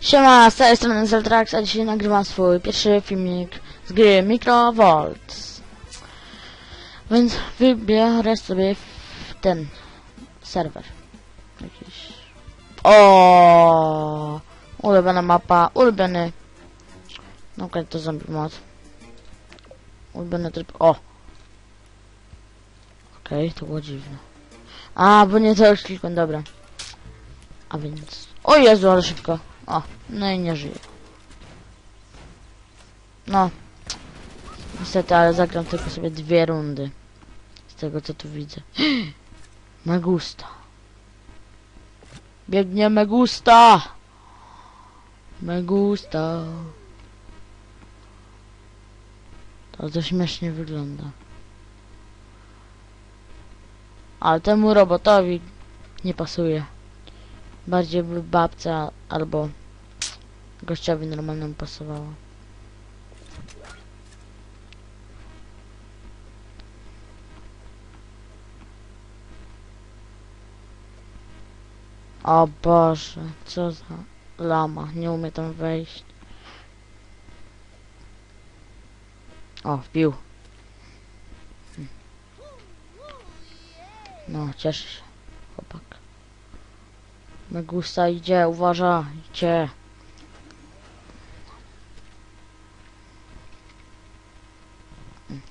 Siema, z tej strony Zeltrax, a dzisiaj nagrywam swój pierwszy filmik z gry Microvolts. Więc wybiorę sobie ten serwer. Jakiś... O, Ulubiona mapa, ulubiony... No okej, to zombie mod. Ulubiony tryb... O! Okej, to było dziwne. A, bo nie to już klikłem, dobra. A więc... O Jezu, ale szybko. O, no i nie żyje. No. Niestety, ale zagram tylko sobie dwie rundy. Z tego co tu widzę. Megusta. Biegnie Megusta! Megusta. To to śmiesznie wygląda. Ale temu robotowi nie pasuje. Bardziej by babcia albo gościowi normalnemu pasowała. O Boże, co za lama, nie umie tam wejść. O, wbił. No, cieszę się, chłopak. Megusta idzie, uważajcie.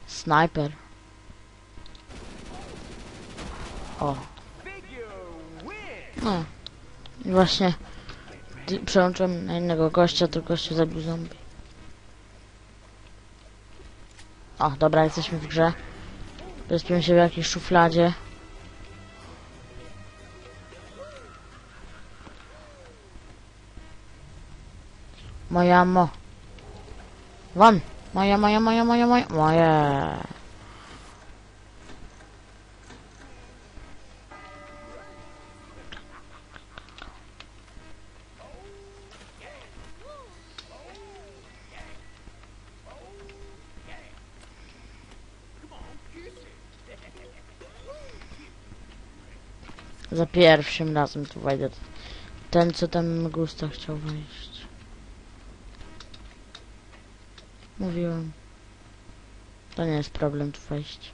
Snajper. O. No. Właśnie przełączyłem na innego gościa, to gościu zabił zombie. O, dobra, jesteśmy w grze. Bezpiemy się w jakiejś szufladzie. Moja mo. Won! Moja, moja, moja, moja, moja, moje. Za pierwszym razem tu wejdę. Ten, co tam gusta chciał wejść. Mówiłem. To nie jest problem tu wejść.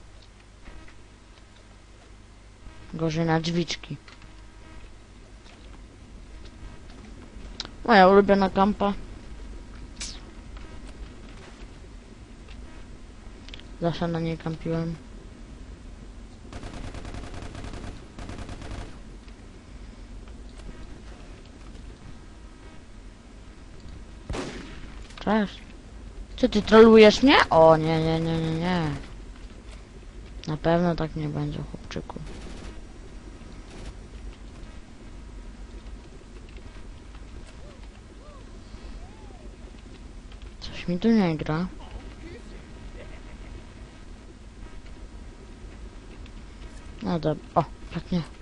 Gorzej na drzwiczki. Moja ulubiona kampa. Zawsze na niej kampiłem. Cześć. Czy ty trolujesz mnie? O nie, nie, nie, nie, nie. Na pewno tak nie będzie, chłopczyku. Coś mi tu nie gra. No dobra. O, tak nie.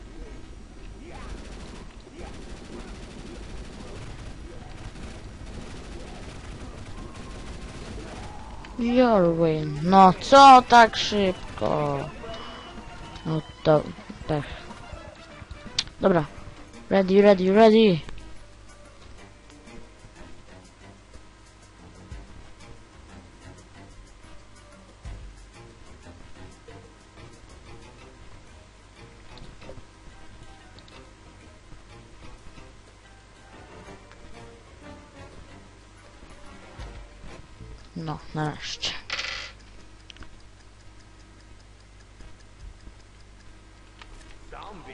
Jorwin. No co tak szybko? No to pech. Dobra. Ready, ready, ready. No, nareszcie.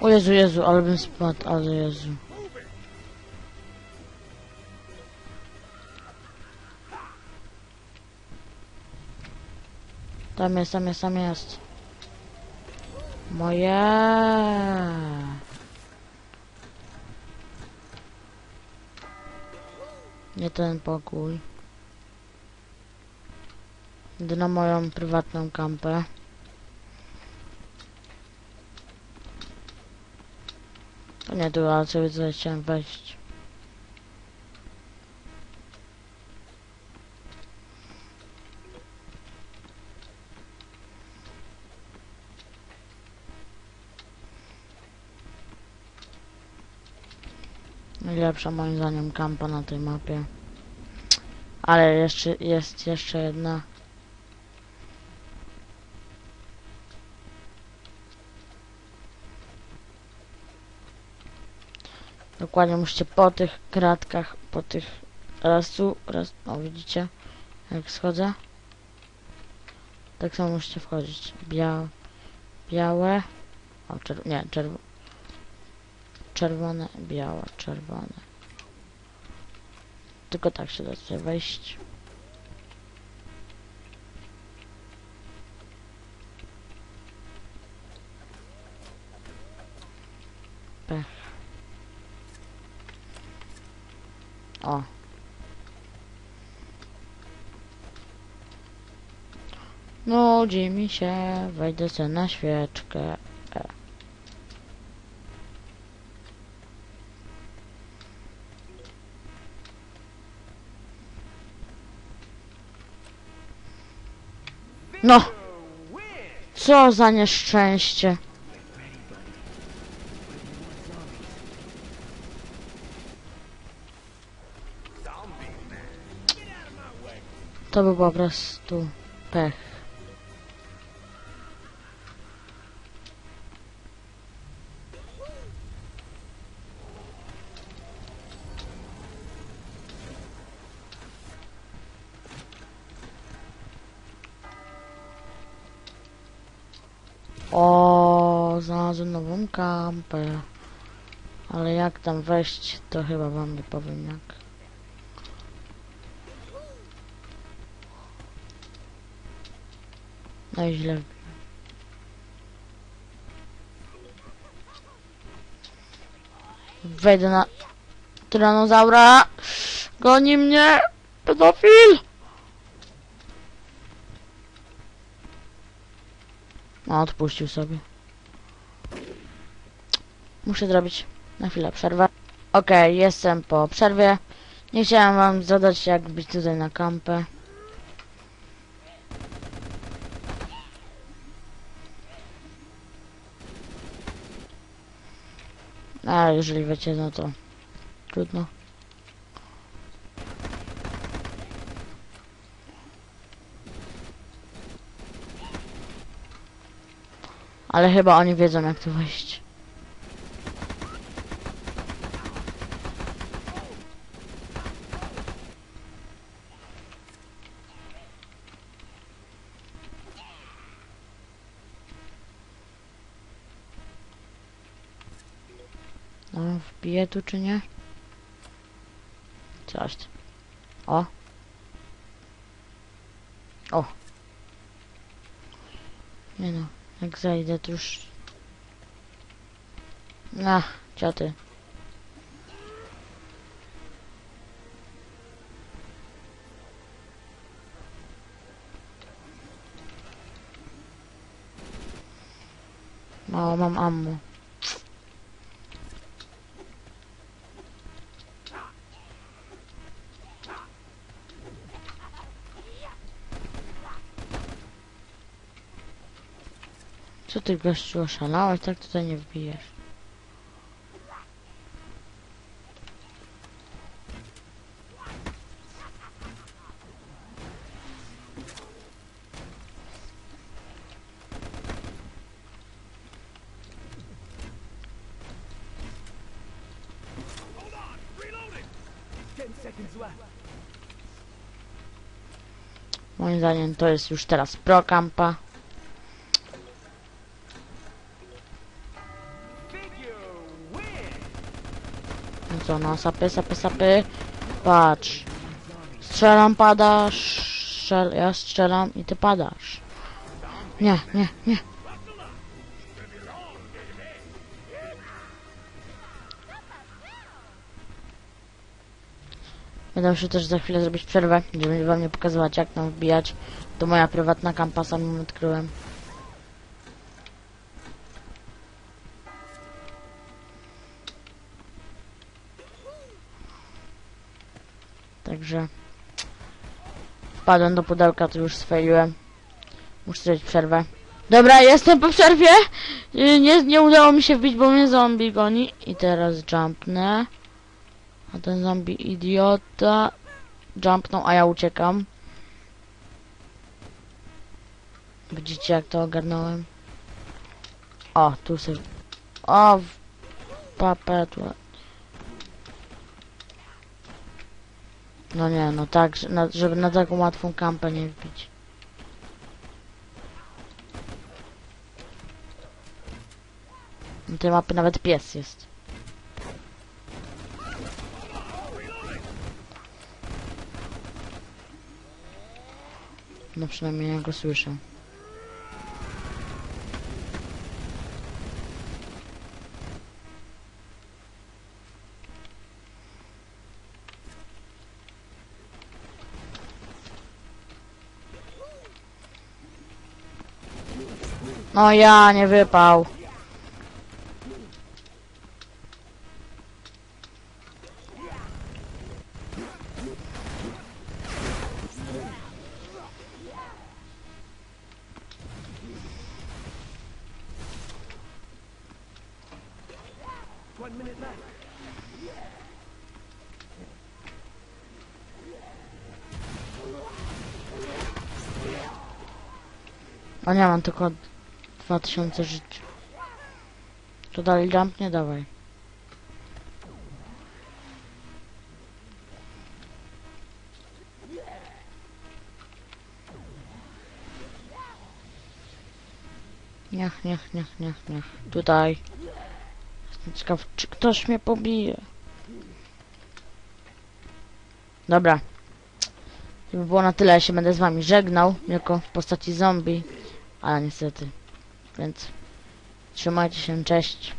O Jezu, Jezu, ale bym spadł, ale Jezu. Tam jest, tam jest, tam jest. Moje. Nie ten pokój. Idę na moją prywatną kampę. To Nie tu, ale sobie tutaj chciałem wejść. Najlepsza moim zdaniem kampa na tej mapie. Ale jeszcze jest jeszcze jedna. Dokładnie musicie po tych kratkach, po tych raz tu, raz, o widzicie, jak schodzę. Tak samo musicie wchodzić. Bia, białe, o czerw nie, czerw czerwone, białe, czerwone. Tylko tak się da tutaj wejść. Pech. O. Nudzi mi się, wejdę sobie na świeczkę. E. No! Co za nieszczęście. To był po prostu pech. O, znalazłem nową kampę. Ale jak tam wejść, to chyba wam nie powiem jak. No i źle. Wejdę na tyranozaura. Goni mnie! Pedofil! No, odpuścił sobie. Muszę zrobić na chwilę przerwę. Okej, jestem po przerwie. Nie chciałem wam zadać jak być tutaj na kampę. A jeżeli wiecie, no to trudno. Ale chyba oni wiedzą jak tu wejść. No, wbiję tu czy nie? Coś. O. O. Nie no, jak zejdę to już... Na, cioty. Mało mam ammo. Co ty gościu oszalałeś? Tak tutaj nie wbijesz. Moim zdaniem to jest już teraz pro kampa. Co, no sapy, sapy, sapy. Patrz. Strzelam, padasz. Strzel, ja strzelam i ty padasz. Nie, nie, nie. Będę musiał też za chwilę zrobić przerwę, żeby wam nie pokazywać jak tam wbijać. To moja prywatna kampa, sam ją odkryłem. Także wpadłem do pudełka, to już sfejliłem. Muszę zrobić przerwę. Dobra, jestem po przerwie. Y, Nie, nie udało mi się wbić, bo mnie zombie goni. I teraz jumpnę. A ten zombie idiota jumpnął, a ja uciekam. Widzicie jak to ogarnąłem? O, tu sobie... O, w papetłe. No nie, no tak, żeby na taką łatwą kampę nie wbić. Na tej mapy nawet pies jest. No przynajmniej ja go słyszę. No ja nie wypał. O nie, mam tylko 2000 żyć. To dalej jump? Nie dawaj. Niech, niech, niech, niech, niech. Tutaj. Jestem ciekaw, czy ktoś mnie pobije. Dobra. Było na tyle, ja się będę z wami żegnał, jako w postaci zombie. Ale niestety. Więc trzymajcie się, cześć.